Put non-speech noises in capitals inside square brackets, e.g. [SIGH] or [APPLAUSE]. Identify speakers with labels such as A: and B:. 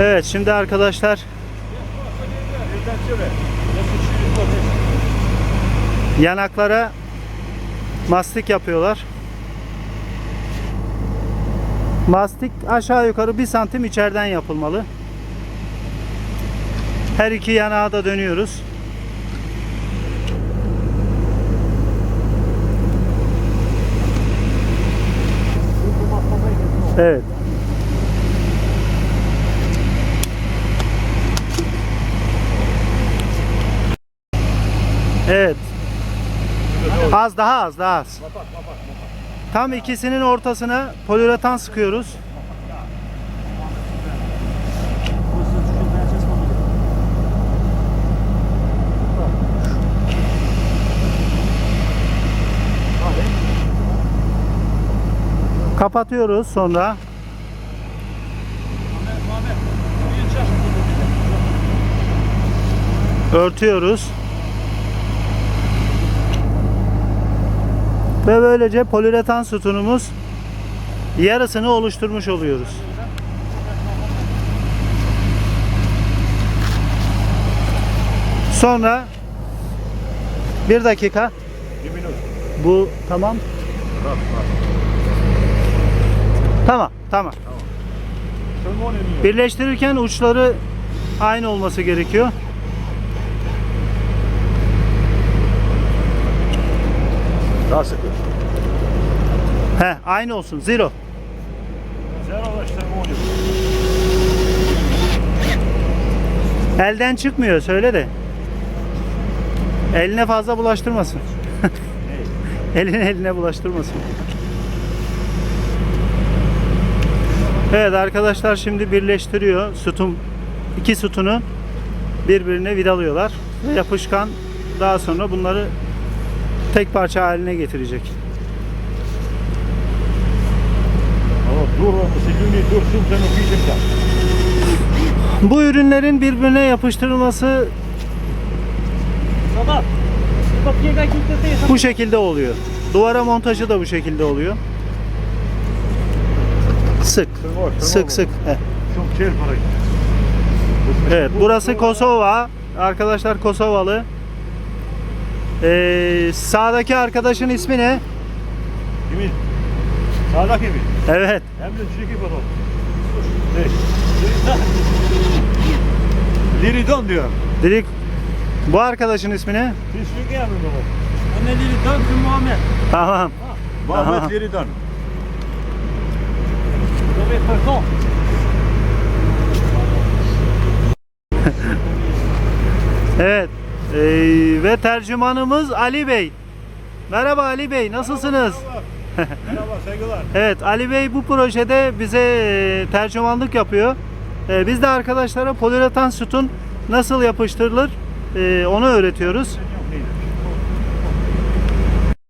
A: Evet şimdi arkadaşlar yanaklara mastik yapıyorlar. Mastik aşağı yukarı bir santim içeriden yapılmalı. Her iki yanağa da dönüyoruz. Evet. Evet. Az daha az daha az. Tam ikisinin ortasına poliuretan sıkıyoruz. Kapatıyoruz sonra. Örtüyoruz. Ve böylece poliuretan sütunumuz yarısını oluşturmuş oluyoruz. Sonra bir dakika. Bu tamam. Tamam, tamam. Birleştirirken uçları aynı olması gerekiyor.
B: Daha sıkı.
A: He, aynı olsun. Zero. Elden çıkmıyor söyle de. Eline fazla bulaştırmasın. [LAUGHS] Elini eline bulaştırmasın. Evet arkadaşlar şimdi birleştiriyor sütun iki sütunu birbirine vidalıyorlar ve yapışkan daha sonra bunları tek parça haline getirecek. Bu ürünlerin birbirine yapıştırılması bu şekilde oluyor. Duvara montajı da bu şekilde oluyor. Sık. Sık sık. Evet burası Kosova. Arkadaşlar Kosovalı. Ee, sağdaki arkadaşın ismi ne?
B: Kimin? Sağdaki mi?
A: Evet.
B: Hem de çirkin bana. Ne? Liridon diyor.
A: Dedik bu arkadaşın ismi ne?
B: Pislik yani baba.
C: On a dit le temps de Mohamed.
A: Tamam.
B: Muhammed Liridon.
A: Evet. Ee, ve tercümanımız Ali Bey. Merhaba Ali Bey, nasılsınız?
B: Merhaba saygılar. [LAUGHS]
A: Evet, Ali Bey bu projede bize e, tercümanlık yapıyor. E, biz de arkadaşlara poliuretan sütun nasıl yapıştırılır e, onu öğretiyoruz.